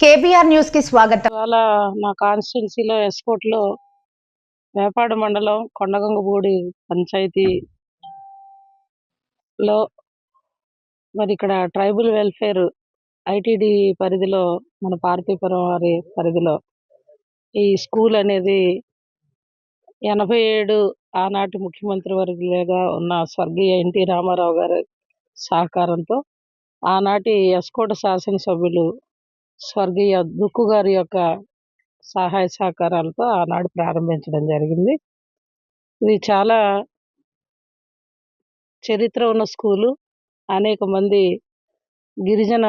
KBR న్యూస్కి స్వాగతం. చాలా మా కాన్స్టిట్యున్సీలో ఎస్కోట్లో వేపాడు మండలం కొండగంగపూడి పంచాయతీ లో మరి ఇక్కడ ట్రైబల్ వెల్ఫేర్ ఐటీడి పరిధిలో మన పార్తీపురం వారి పరిధిలో ఈ స్కూల్ అనేది ఎనభై ఏడు ఆనాటి ముఖ్యమంత్రి వర్గులుగా ఉన్న స్వర్గీయ ఎన్టీ రామారావు గారి సహకారంతో ఆనాటి ఎస్కోట శాసనసభ్యులు స్వర్గీయ దుక్కు గారి యొక్క సహాయ సహకారాలతో ఆనాడు ప్రారంభించడం జరిగింది. ఇది చాలా చరిత్ర ఉన్న స్కూలు. అనేక మంది గిరిజన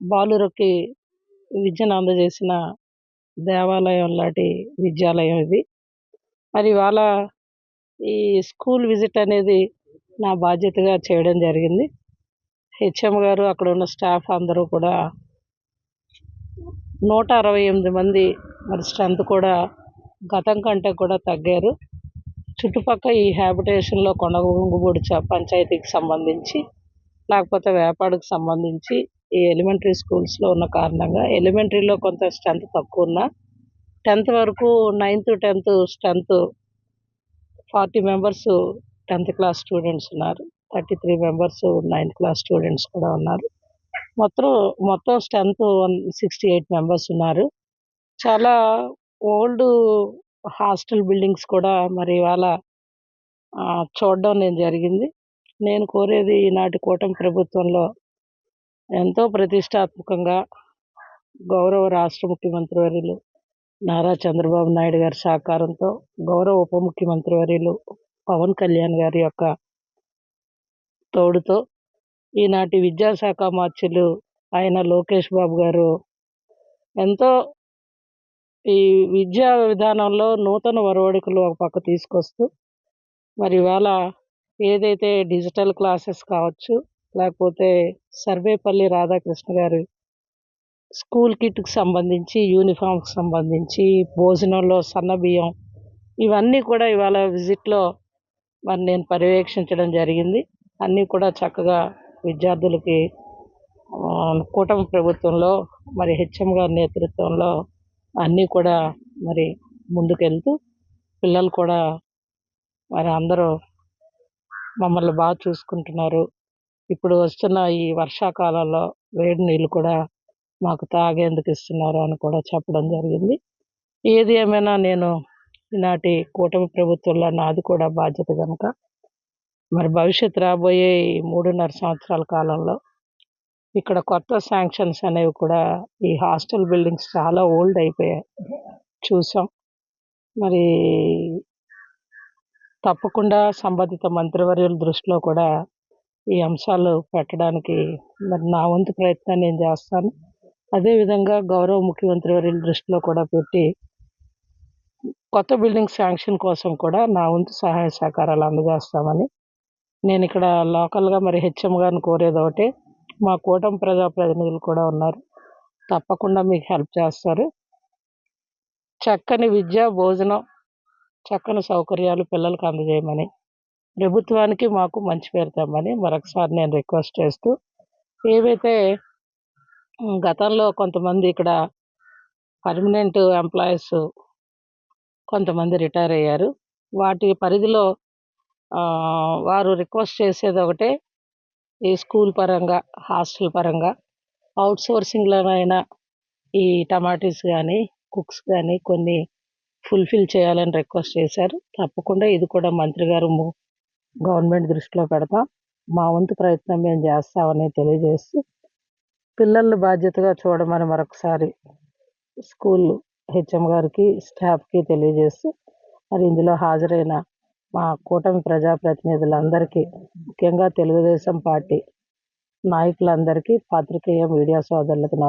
బాలురకి విద్యను అందజేసిన దేవాలయం లాంటి విద్యాలయం ఇది. మరి ఇవాళ ఈ స్కూల్ విజిట్ అనేది నా బాధ్యతగా చేయడం జరిగింది. హెచ్ఎం గారు అక్కడ ఉన్న స్టాఫ్ అందరూ కూడా నూట అరవై ఎనిమిది మంది మరి స్ట్రెంత్ కూడా గతం కంటే కూడా తగ్గారు. చుట్టుపక్కల ఈ హ్యాబిటేషన్లో కొండగుంగుబూడి పంచాయతీకి సంబంధించి లేకపోతే వేపాడుకు సంబంధించి ఈ ఎలిమెంటరీ స్కూల్స్లో ఉన్న కారణంగా ఎలిమెంటరీలో కొంత స్ట్రెంత్ తక్కువ ఉన్నా టెన్త్ వరకు ninth tenth strength forty members tenth class students ఉన్నారు. Thirty three members ninth class students కూడా ఉన్నారు. మొత్తం మొత్తం strength one sixty eight members ఉన్నారు. చాలా ఓల్డ్ హాస్టల్ బిల్డింగ్స్ కూడా మరి ఇవాళ చూడడం నేను జరిగింది. నేను కోరేది ఈనాటి కూటమి ప్రభుత్వంలో ఎంతో ప్రతిష్టాత్మకంగా గౌరవ రాష్ట్ర ముఖ్యమంత్రి వర్యులు నారా చంద్రబాబు నాయుడు గారి సహకారంతో గౌరవ ఉప ముఖ్యమంత్రి వర్యులు పవన్ కళ్యాణ్ గారి యొక్క తోడుతో ఈనాటి విద్యాశాఖ మార్చులు ఆయన లోకేష్ బాబు గారు. ఎంతో ఈ విద్యా విధానంలో నూతన ఒరవడికలు ఒక పక్క తీసుకొస్తూ మరి ఇవాళ ఏదైతే డిజిటల్ క్లాసెస్ కావచ్చు లేకపోతే సర్వేపల్లి రాధాకృష్ణ గారు స్కూల్ కిట్కి సంబంధించి యూనిఫామ్కి సంబంధించి భోజనంలో సన్న బియ్యం ఇవన్నీ కూడా ఇవాళ విజిట్లో మరి నేను పర్యవేక్షించడం జరిగింది. అన్నీ కూడా చక్కగా విద్యార్థులకి కూటమి ప్రభుత్వంలో మరి హెచ్ఎం గారి నేతృత్వంలో అన్నీ కూడా మరి ముందుకెళ్తూ పిల్లలు కూడా మరి అందరూ మమ్మల్ని బాగా చూసుకుంటున్నారు. ఇప్పుడు వస్తున్న ఈ వర్షాకాలంలో వేడి నీళ్ళు కూడా మాకు తాగేందుకు ఇస్తున్నారు అని కూడా చెప్పడం జరిగింది. ఏది ఏమైనా నేను ఈనాటి కూటమి ప్రభుత్వంలో నాది కూడా బాధ్యత కనుక మరి భవిష్యత్ రాబోయే ఈ మూడున్నర సంవత్సరాల కాలంలో ఇక్కడ కొత్త శాంక్షన్స్ అనేవి కూడా ఈ హాస్టల్ బిల్డింగ్స్ చాలా ఓల్డ్ అయిపోయాయి. చూసాం. మరి తప్పకుండా సంబంధిత మంత్రివర్యుల దృష్టిలో కూడా ఈ అంశాలు పెట్టడానికి మరి నా వంతు ప్రయత్నం నేను చేస్తాను. అదేవిధంగా గౌరవ ముఖ్యమంత్రి వర్యుల దృష్టిలో కూడా పెట్టి కొత్త బిల్డింగ్ శాంక్షన్ కోసం కూడా నా వంతు సహాయ సహకారాలు అందజేస్తామని నేను ఇక్కడ లోకల్గా మరి హెచ్ఎం గారిని కోరేది ఒకటి మా కూటమి ప్రజాప్రతినిధులు కూడా ఉన్నారు. తప్పకుండా మీకు హెల్ప్ చేస్తారు. చక్కని విద్య భోజనం చక్కని సౌకర్యాలు పిల్లలకు అందజేయమని ప్రభుత్వానికి మాకు మంచి పేరు తెమ్మని మరొకసారి నేను రిక్వెస్ట్ చేస్తూ ఏవైతే గతంలో కొంతమంది ఇక్కడ పర్మనెంట్ ఎంప్లాయీస్ కొంతమంది రిటైర్ అయ్యారు వాటి పరిధిలో వారు రిక్వెస్ట్ చేసేది ఒకటే ఈ స్కూల్ పరంగా హాస్టల్ పరంగా అవుట్ సోర్సింగ్లోనైనా ఈ టమాటీస్ కానీ కుక్స్ కానీ కొన్ని ఫుల్ఫిల్ చేయాలని రిక్వెస్ట్ చేశారు. తప్పకుండా ఇది కూడా మంత్రి గారు గవర్నమెంట్ దృష్టిలో పెడతాం. మా వంతు ప్రయత్నం మేము చేస్తామని తెలియజేస్తూ పిల్లల్ని బాధ్యతగా చూడమని మరొకసారి స్కూల్ హెచ్ఎం గారికి స్టాఫ్కి తెలియజేస్తూ మరి ఇందులో హాజరైన మా కూటమి ప్రజాప్రతినిధులందరికీ ముఖ్యంగా తెలుగుదేశం పార్టీ నాయకులందరికీ పాత్రికేయ మీడియా సోదరులకు నా